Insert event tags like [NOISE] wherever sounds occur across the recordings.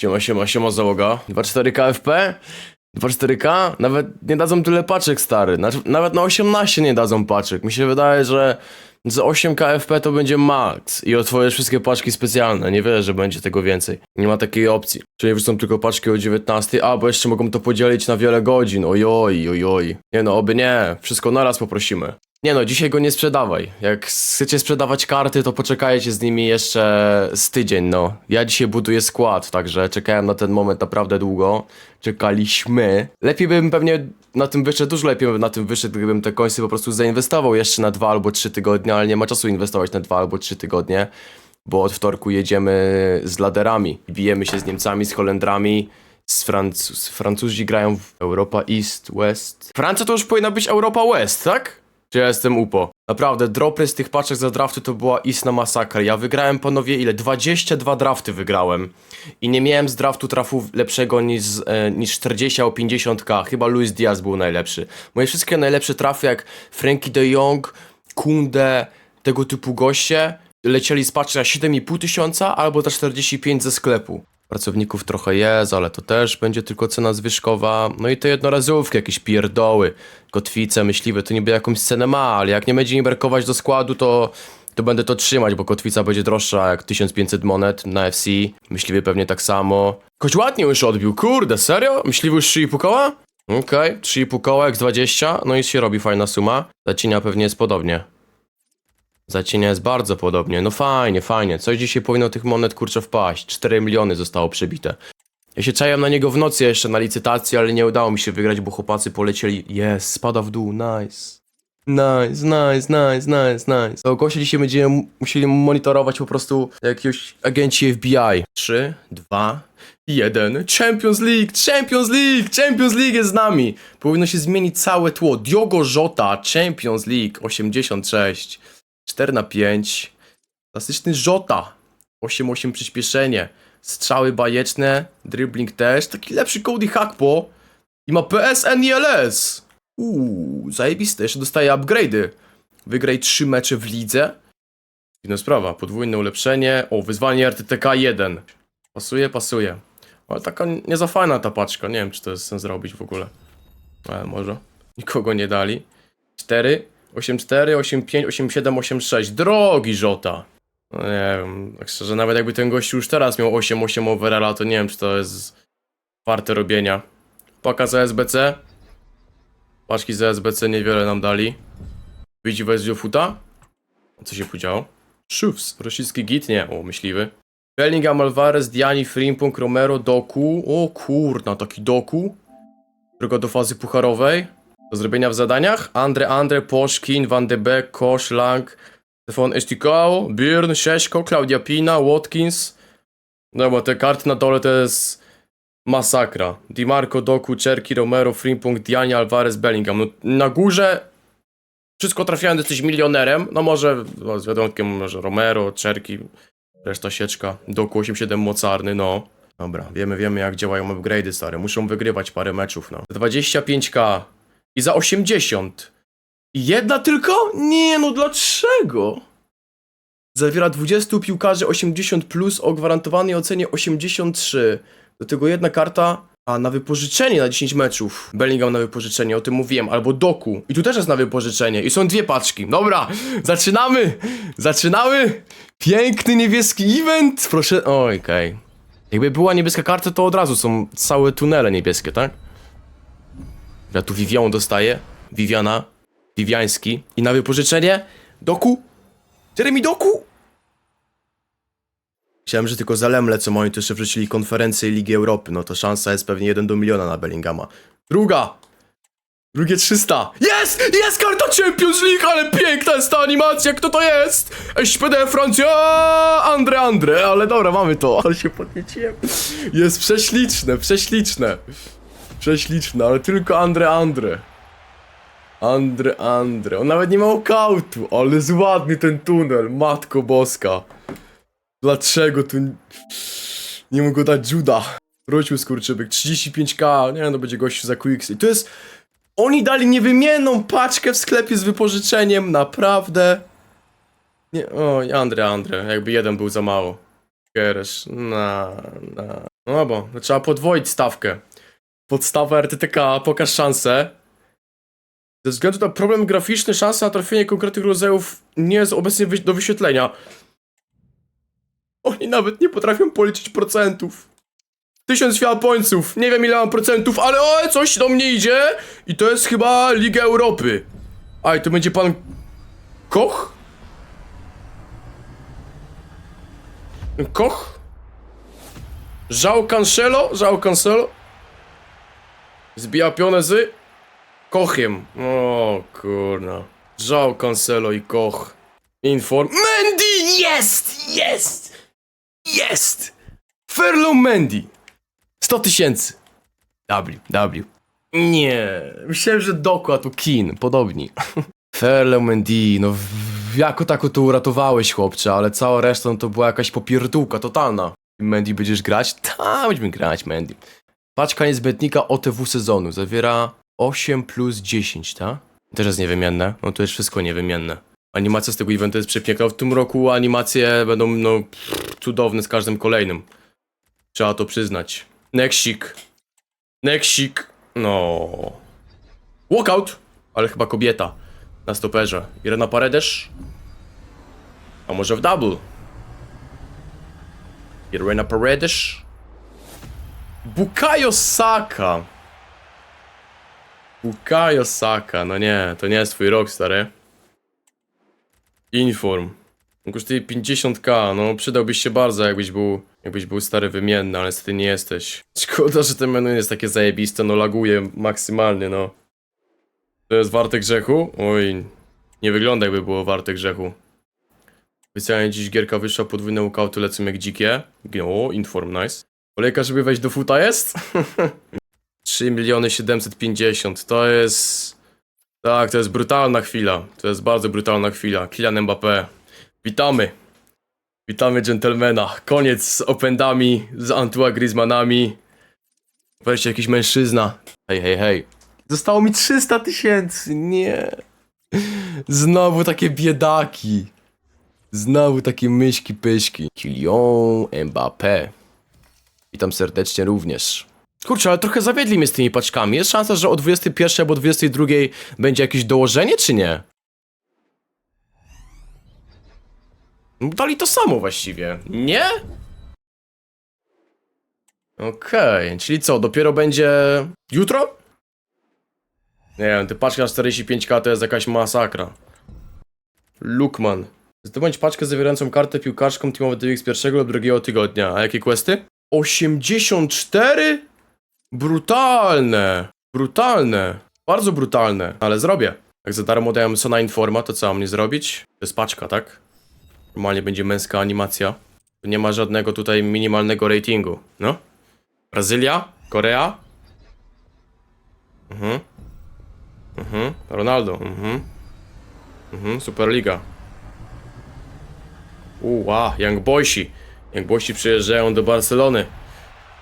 Siema, siema, siema załoga. 2.4 KFP? 2.4K? Nawet nie dadzą tyle paczek, stary. Nawet na 18 nie dadzą paczek. Mi się wydaje, że za 8 KFP to będzie max i otworzysz wszystkie paczki specjalne. Nie wierzę, że będzie tego więcej. Nie ma takiej opcji. Czyli wrzucą tylko paczki o 19, a bo jeszcze mogą to podzielić na wiele godzin. Ojoj, ojoj. Nie no, oby nie. Wszystko naraz poprosimy. Nie no, dzisiaj go nie sprzedawaj. Jak chcecie sprzedawać karty, to poczekajcie z nimi jeszcze z tydzień, no. Ja dzisiaj buduję skład, także czekałem na ten moment naprawdę długo. Czekaliśmy. Lepiej bym pewnie na tym wyszedł, dużo lepiej bym na tym wyszedł, gdybym te końce po prostu zainwestował jeszcze na dwa albo trzy tygodnie, ale nie ma czasu inwestować na dwa albo trzy tygodnie, bo od wtorku jedziemy z laderami. Bijemy się z Niemcami, z Holendrami. Z Francuz... Francuzi grają w Europa East, West. Francja to już powinna być Europa West, tak? Czy ja jestem upo? Naprawdę, dropy z tych paczek za drafty to była istna masakra. Ja wygrałem panowie ile? 22 drafty wygrałem. I nie miałem z draftu trafu lepszego niż, e, niż 40 o 50k. Chyba Luis Diaz był najlepszy. Moje wszystkie najlepsze trafy jak Frankie de Jong, Kunde, tego typu goście lecieli z paczki na 7,5 tysiąca albo za 45 ze sklepu. Pracowników trochę jest, ale to też będzie tylko cena zwyżkowa. No i te jednorazówki, jakieś pierdoły, kotwice, myśliwe, to niby jakąś cenę ma, ale jak nie będzie mi brakować do składu, to, to będę to trzymać, bo kotwica będzie droższa jak 1500 monet na FC. Myśliwy pewnie tak samo. Choć ładnie już odbił, kurde, serio? Myśliwy już 3,5 koła? Okej, 3,5 koła, jak z 20, no i się robi fajna suma. Zacienia pewnie jest podobnie. Zacienia jest bardzo podobnie. No fajnie, fajnie. Coś dzisiaj powinno tych monet kurczę wpaść. 4 miliony zostało przebite. Ja się czaiłem na niego w nocy jeszcze na licytacji, ale nie udało mi się wygrać, bo chłopacy polecieli. Jest, spada w dół, nice. Nice, nice, nice, nice, nice. To goście dzisiaj będziemy mu- musieli monitorować po prostu jakiegoś agenci FBI. 3, 2, 1. Champions League, Champions League, Champions League jest z nami. Powinno się zmienić całe tło. Diogo Jota, Champions League, 86. 4 na 5. Klasyczny Jota. 8-8 przyspieszenie. Strzały bajeczne. Dribbling też. Taki lepszy Cody Hakpo. I ma PSN i LS. Uuu, zajebiste. Jeszcze dostaje upgrade'y. Wygraj 3 mecze w lidze. Inna sprawa. Podwójne ulepszenie. O, wyzwanie RTTK 1. Pasuje, pasuje. Ale taka nie za fajna ta paczka. Nie wiem, czy to jest sens zrobić w ogóle. Ale może. Nikogo nie dali. 4, 8, 4, 8, 5, 8, 7, 8, 6. Drogi Żota. No nie wiem, tak szczerze, nawet jakby ten gościu już teraz miał 8, 8 overalla, to nie wiem, czy to jest warte robienia. Paka za SBC. Paczki za SBC niewiele nam dali. Widzi weź futa? Co się podziało? Szufs, rosyjski git? Nie, o, myśliwy. Bellingham, Alvarez, Diani, Frimpong, Romero, Doku. O kurna, taki Doku. Droga do fazy pucharowej. Do zrobienia w zadaniach. Andre, Andre, Poszkin, Van de Beek, Kosz, Lang, Stefan Estikao, Byrne, Szeszko, Claudia Pina, Watkins. No bo te karty na dole to jest masakra. Di Marco, Doku, Czerki, Romero, Frimpong, Diani, Alvarez, Bellingham. No, na górze wszystko trafiając, jesteś milionerem. No może no, z wiadomkiem może Romero, Czerki, reszta sieczka. Doku 8-7 mocarny, no. Dobra, wiemy, wiemy jak działają upgrade'y stare. Muszą wygrywać parę meczów, no. 25k i za 80. I jedna tylko? Nie, no dlaczego? Zawiera 20 piłkarzy 80 plus o gwarantowanej ocenie 83. Do tego jedna karta, a na wypożyczenie na 10 meczów. Bellingham na wypożyczenie, o tym mówiłem, albo Doku. I tu też jest na wypożyczenie. I są dwie paczki. Dobra, zaczynamy! Zaczynamy! Piękny niebieski event! Proszę. Okej. Jakby była niebieska karta, to od razu są całe tunele niebieskie, tak? Ja tu Vivian dostaję. Viviana. Viviański. I na wypożyczenie Doku. Jeremy Doku. Chciałem, że tylko zalemle, co moi tu jeszcze wrzucili konferencję Ligi Europy. No to szansa jest pewnie 1 do miliona na Bellingama. Druga. Drugie 300. Jest! Jest karta Champions League, ale piękna jest ta animacja, kto to jest? SPD Francja! Andre, Andre, ale dobra, mamy to. Ale się podnieciłem. Jest prześliczne, prześliczne. Prześliczne, ale tylko Andre, Andre. Andre, Andre. On nawet nie ma okautu, ale jest ładny ten tunel, matko boska. Dlaczego tu nie mogę dać Juda? Wrócił skurczybyk, 35k, nie no będzie gościu za Quicks. To jest... Oni dali niewymienną paczkę w sklepie z wypożyczeniem, naprawdę. Nie, o, Andre, Andre, jakby jeden był za mało. Keresz, na, na. No bo, to trzeba podwoić stawkę. Podstawa RTTK, pokaż szansę. Ze względu na problem graficzny, szansa na trafienie konkretnych rodzajów nie jest obecnie do wyświetlenia. Oni nawet nie potrafią policzyć procentów. Tysiąc fialpońców, nie wiem ile mam procentów, ale o, coś do mnie idzie i to jest chyba Liga Europy. A i to będzie pan Koch? Koch? Żał Cancelo? Żał Cancelo? Zbija pionę z Kochem. O kurna. Żał Cancelo i Koch. Inform. Mendy! Jest! Jest! Jest! Ferlo Mendy! 100 tysięcy. W, W. Nie, myślałem, że tu Kin, podobni. [LAUGHS] Ferlo Mendy, no jako tako to uratowałeś chłopcze, ale cała reszta no, to była jakaś popierdółka totalna. Mendy będziesz grać? Tak, będziemy grać Mendy. Paczka niezbędnika OTW sezonu zawiera 8 plus 10, tak? Też jest niewymienne, no to jest wszystko niewymienne. Animacja z tego eventu jest przepiękna. W tym roku animacje będą, no, cudowne z każdym kolejnym. Trzeba to przyznać. Nexik. Nexik. No. Walkout! Ale chyba kobieta. Na stoperze. Irena Paredes? A może w double? Irena Paredes? Bukayo Saka. Bukayo Saka. No nie, to nie jest twój rok, stary. Inform. On kosztuje 50k, no przydałbyś się bardzo, jakbyś był, jakbyś był stary wymienny, ale niestety nie jesteś. Szkoda, że ten menu jest takie zajebiste, no laguje maksymalnie, no. To jest warte grzechu? Oj, nie wygląda jakby było warte grzechu. Specjalnie dziś gierka wyszła, podwójne ukauty lecą jak dzikie. O, inform, nice. Kolejka, żeby wejść do futa jest? [LAUGHS] 3 miliony 750, to jest... Tak, to jest brutalna chwila. To jest bardzo brutalna chwila. Kylian Mbappé. Witamy. Witamy dżentelmena. Koniec z opędami, z Antua Griezmannami. Weźcie jakiś mężczyzna. Hej, hej, hej. Zostało mi 300 tysięcy. Nie. Znowu takie biedaki. Znowu takie myśki pyśki. Kylian Mbappé. Witam serdecznie również. Kurczę, ale trochę zawiedli mnie z tymi paczkami. Jest szansa, że o 21 albo 22 będzie jakieś dołożenie, czy nie? No, Dali to samo właściwie. Nie? Okej, czyli co, dopiero będzie jutro? Nie wiem, ty paczka na 45k to jest jakaś masakra. Lukman. Zdobądź paczkę zawierającą kartę piłkarską Teamowy DX pierwszego lub drugiego tygodnia. A jakie questy? 84? Brutalne. Brutalne. Bardzo brutalne. Ale zrobię. Jak za darmo dają Sona Informa, to co mam nie zrobić? To jest paczka, tak? Normalnie będzie męska animacja. Tu Nie ma żadnego tutaj minimalnego ratingu. No. Brazylia? Korea? Mhm. Mhm. Ronaldo. Mhm. Mhm. Superliga. Uła, Young Boysi. Young Boysi przyjeżdżają do Barcelony.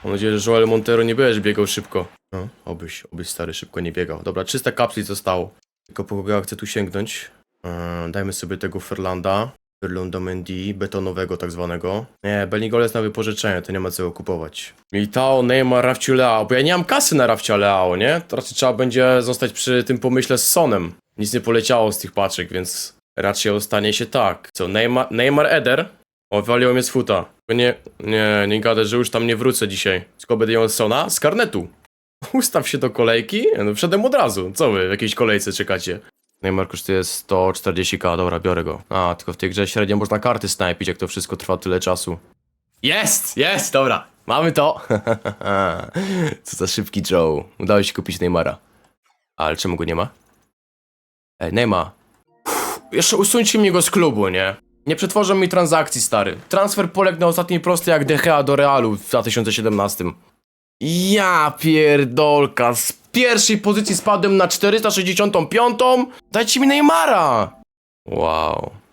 Mam nadzieję, że Joel Montero nie będziesz biegał szybko. No, obyś, obyś stary szybko nie biegał. Dobra, 300 kapsli zostało. Tylko po kogo ja chcę tu sięgnąć? Eee, dajmy sobie tego Ferlanda. Ferlanda Mendy, betonowego tak zwanego. Nie, Belingol jest na wypożyczenie, to nie ma co kupować. Militao, Neymar, Rafciu Leao, bo ja nie mam kasy na Rafcia Leao, nie? To raczej trzeba będzie zostać przy tym pomyśle z Sonem. Nic nie poleciało z tych paczek, więc raczej ostanie się tak. Co, Neymar, Neymar Eder? O, waliło mnie z futa. Nie, nie, nie gadaj, że już tam nie wrócę dzisiaj. Tylko będę ją Sona z karnetu. Ustaw się do kolejki. No wszedłem od razu. Co wy w jakiejś kolejce czekacie? Neymar kosztuje 140k, dobra, biorę go. A, tylko w tej grze średnio można karty snajpić, jak to wszystko trwa tyle czasu. Jest, jest, dobra. Mamy to. [LAUGHS] Co za szybki Joe. Udało się kupić Neymara. Ale czemu go nie ma? Ej, Neymar. Uff, Jeszcze usuńcie mnie go z klubu, nie? Nie przetworzą mi transakcji, stary. Transfer poległ na ostatniej prostej jak Gea do Realu w 2017. Ja pierdolka, z pierwszej pozycji spadłem na 465. Dajcie mi Neymara! Wow.